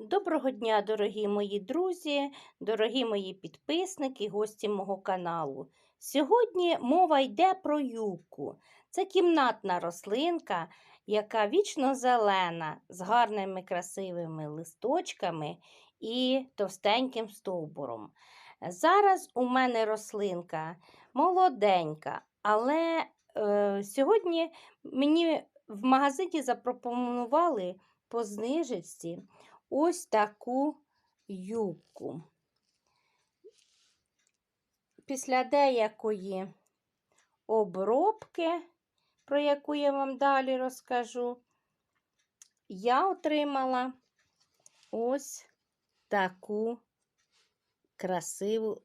Доброго дня, дорогі мої друзі, дорогі мої підписники, гості мого каналу. Сьогодні мова йде про юбку. Це кімнатна рослинка, яка вічно зелена, з гарними красивими листочками і товстеньким стовбуром. Зараз у мене рослинка молоденька, але е, сьогодні мені в магазині запропонували по знижці ось таку юбку. Після деякої обробки, про яку я вам далі розкажу, я отримала ось таку красиву,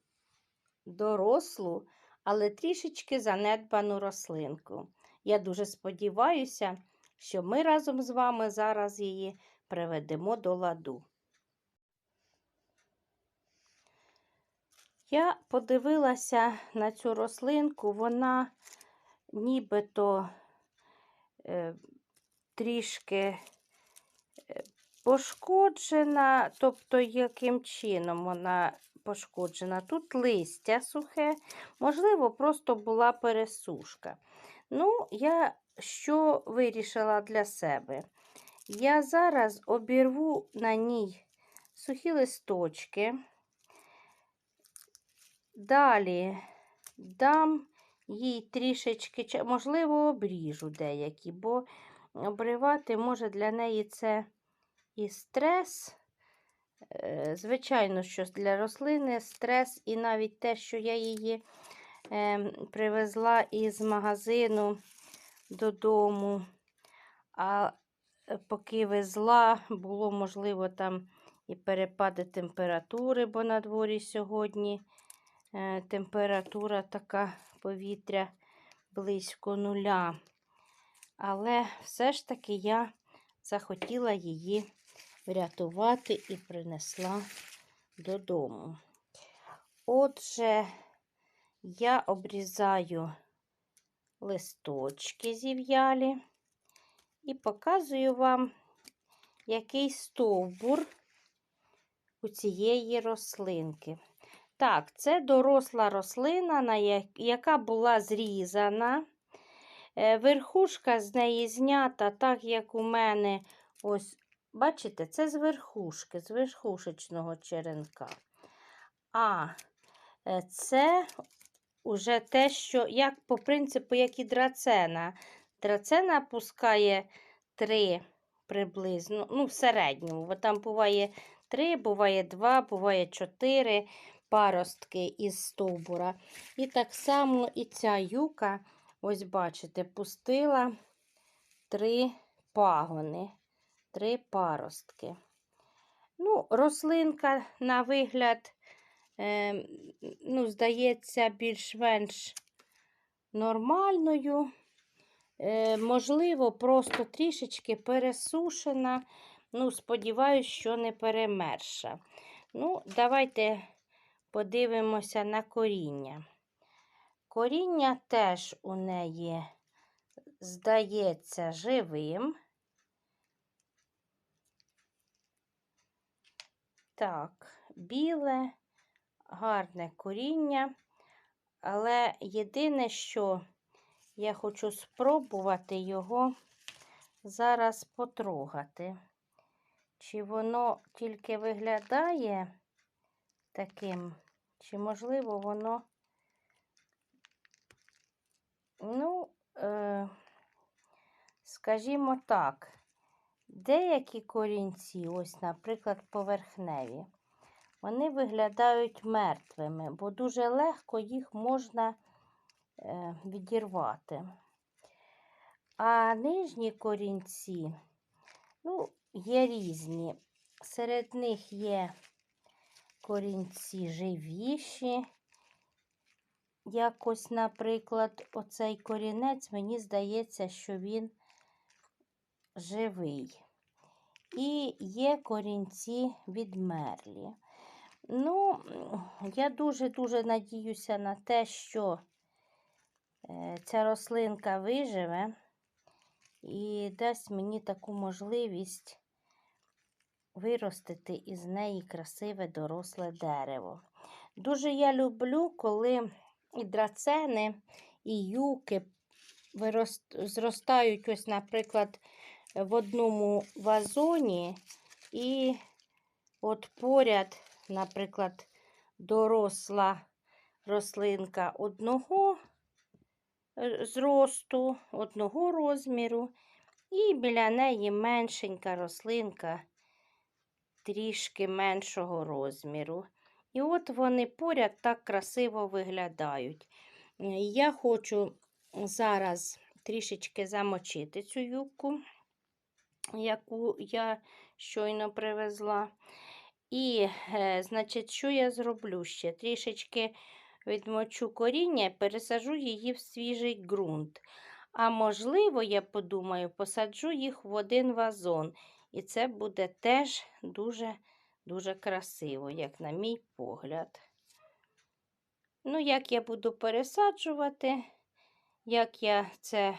дорослу, але трішечки занедбану рослинку. Я дуже сподіваюся, що ми разом з вами зараз її приведемо до ладу. Я подивилася на цю рослинку, вона нібито е, трішки е, пошкоджена, тобто яким чином вона пошкоджена. Тут листя сухе, можливо, просто була пересушка. Ну, я що вирішила для себе? Я зараз обірву на ній сухі листочки, далі дам їй трішечки, можливо, обріжу деякі, бо обривати може для неї це і стрес. Е, звичайно, що для рослини стрес, і навіть те, що я її е, привезла із магазину додому. А поки везла, було, можливо, там і перепади температури, бо на дворі сьогодні е, температура така повітря близько нуля. Але все ж таки я захотіла її врятувати і принесла додому. Отже, я обрізаю листочки зів'ялі і показую вам, який стовбур у цієї рослинки. Так, це доросла рослина, яка була зрізана. Е, верхушка з неї знята, так як у мене, ось, бачите, це з верхушки, з верхушечного черенка. А е, це вже те, що, як по принципу, як і драцена. Драцена пускає 3 приблизно, ну, в середньому, бо там буває 3, буває 2, буває 4 паростки із стовбура. І так само і ця юка, ось бачите, пустила 3 пагони, 3 паростки. Ну, рослинка, на вигляд, е, ну, здається, більш-менш нормальною. Е, можливо, просто трішечки пересушена. Ну, сподіваюсь, що не перемерша. Ну, давайте подивимося на коріння. Коріння теж у неї здається живим. Так, біле, гарне коріння, але єдине, що я хочу спробувати його зараз потрогати. Чи воно тільки виглядає таким, чи, можливо, воно, ну, е, скажімо так, деякі корінці, ось, наприклад, поверхневі, вони виглядають мертвими, бо дуже легко їх можна відірвати. А нижні корінці, ну, є різні. Серед них є корінці живіші. Якось, наприклад, оцей корінець, мені здається, що він живий. І є корінці відмерлі. Ну, я дуже-дуже надіюся на те, що Е, ця рослинка виживе і дасть мені таку можливість виростити із неї красиве доросле дерево. Дуже я люблю, коли і драцени, і юки зростають, ось, наприклад, в одному вазоні, і от поряд, наприклад, доросла рослинка одного е, зросту, одного розміру, і біля неї меншенька рослинка трішки меншого розміру. І от вони поряд так красиво виглядають. Е, Я хочу зараз трішечки замочити цю юбку, яку я щойно привезла. І, е, значить, що я зроблю ще? Трішечки відмочу коріння, пересажу її в свіжий ґрунт. А можливо, я подумаю, посаджу їх в один вазон. І це буде теж дуже дуже красиво, як на мій погляд. Ну, як я буду пересаджувати, як я це,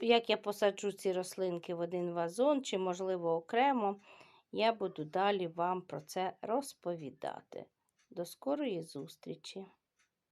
як я посаджу ці рослинки в один вазон, чи, можливо, окремо, я буду далі вам про це розповідати. До скорої зустрічі!